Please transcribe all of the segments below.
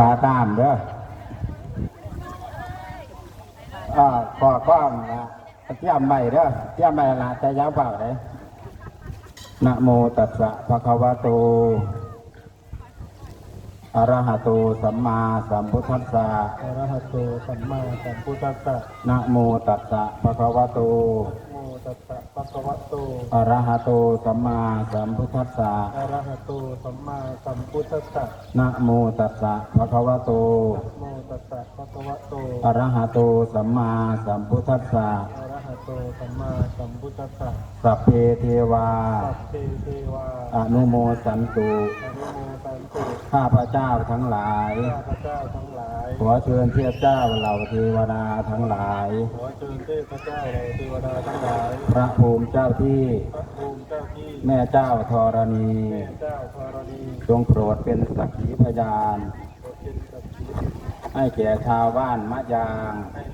ตาตามเด้ออ่าขอความนะเตรียมใหม่เด้อเตรียมใหม่ละใจยาวเปล่าเลยนะโมตัสสะภะคะวะโตอะระหะโตสัมมาสัมพุทธัสสะอะระหะโตสัมมาสัมพุทธัสสะนะโมตัสสะภะคะวะโตโมตัสสะ ภะคะวะโต อะระหะโตสัมมาสัมพุทธัสสะอะระหะโตสัมมาสัมพุทธัสสะนะโมตัสสะภะคะวะโตโมตัสสะภะคะวะโต อะระหะโตสัมมาสัมพุทธัสสะอะระหะโตสัมมาสัมพุทธัสสะสัพเพเทวา สัพเพเทวา อนุโมสันตุ อนุโมตันตุ ข้าพระเจ้าทั้งหลาย ข้าพเจ้าทั้งหลาย ขอเชิญเทียบเจ้าเหล่าเทวดาทั้งหลาย ขอเชิญเทพเจ้าเราเทวดาทั้งหลาย พระภูมิเจ้าที่ พระภูมิเจ้าที่ แม่เจ้าธรณี แม่เจ้าธรณี จงโปรดเป็นสักขีพยานโปรดเป็นสักขีให้แก่ชาวบ้านมะยาง ให้เกิดชาวบ้านทั้งหลาย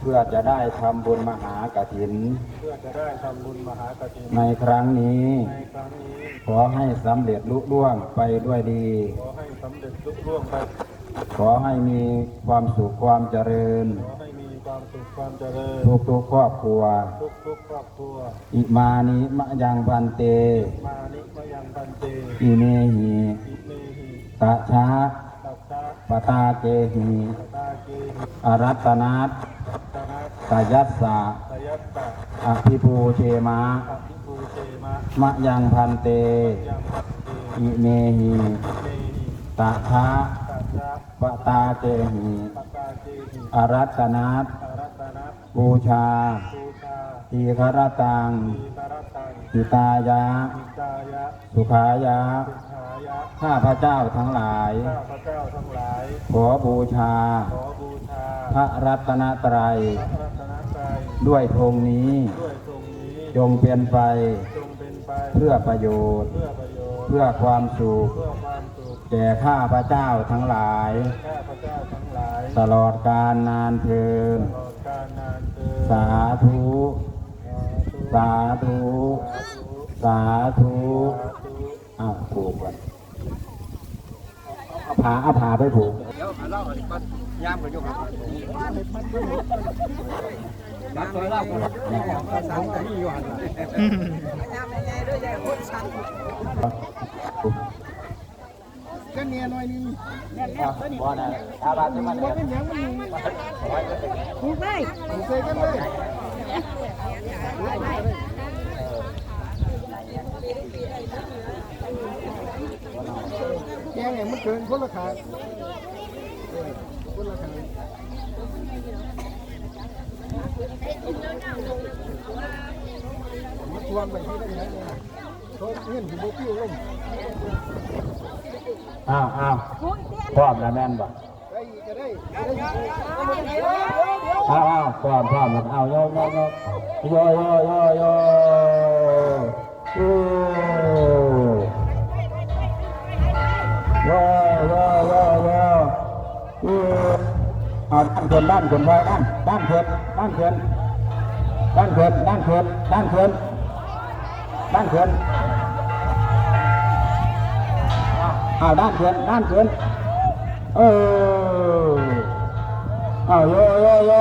เพื่อจะได้ทำบุญมหากถิน เพื่อจะได้ทำบุญมหากฐินในครั้งนี้ ในครั้งนี้ ขอให้สำเร็จลุล่วงไปด้วยดี ขอให้สำเร็จลุล่วงไป ขอให้มีความสุขความเจริญ ขอให้มีความสุขความเจริญ ทุกทุกๆครอบครัว ทุกทุกๆครอบครัว อิมานิมะยังพันเต มานิมยังปันเตอิเมหิอิเมหิตะชะตัสสะ ปทาเกหิอรัตนัตตยัสสะอภิภูเชมะ มะยังพันเต อิเมหีตะทะปตาเจหิอรัตนัตบูชาทีคารตังทิตายะ สุขายะ ขายะข้าพระเจ้าทั้งหลาย ข้าพระเจ้าทั้งหลาย ขอบูชา ขอบูชา พระรัตนตรัย พระรัตนตรัย ด้วยธงนี้ ด้วยทรงนี้ จงเป็นไป จงเป็นไป เพื่อประโยชน์ เพื่อประโยชน์ เพื่อความสุข เพื่อความสุข แก่ข้าพระเจ้าทั้งหลาย ข้าพระเจ้าทั้งหลาย ตลอดกาลนานเทินตลอดกาลนานเกินสาธุ สาธุ สาธุาอาผาไปผูกเดี๋ยวเล่าก่อนย่ามกันยกรักตัวเล่าก่อนผมก็มีอยู่หันย่ามใหญ่ด้วยใหญ่คนสั่งก็เนียน้อยนี่เนี่ยเนี่ยตัวนี้อาบาจะมันเป็นยังมันถูกไหมถูกเลยกันเลย แกงเนี่ยมันเกินคนละขาดคนละขาดมัดวมไปที่ได้ไหมนะโทษเงินถึงโบกิ้วล่มอ้าวอ้าวพร้อมแล้วแม่นบ่ไอ้าวอ้าวพร้อมพร้อมเอาโยโยโยโยโยโย เอาด้านเขินด้านเขินไว้ด้านด้านเถินด้านเถินด้านเถินด้านเถินด้านเถินด้านเถินเอาด้านเถินด้านเถินเออเอาโยโยโย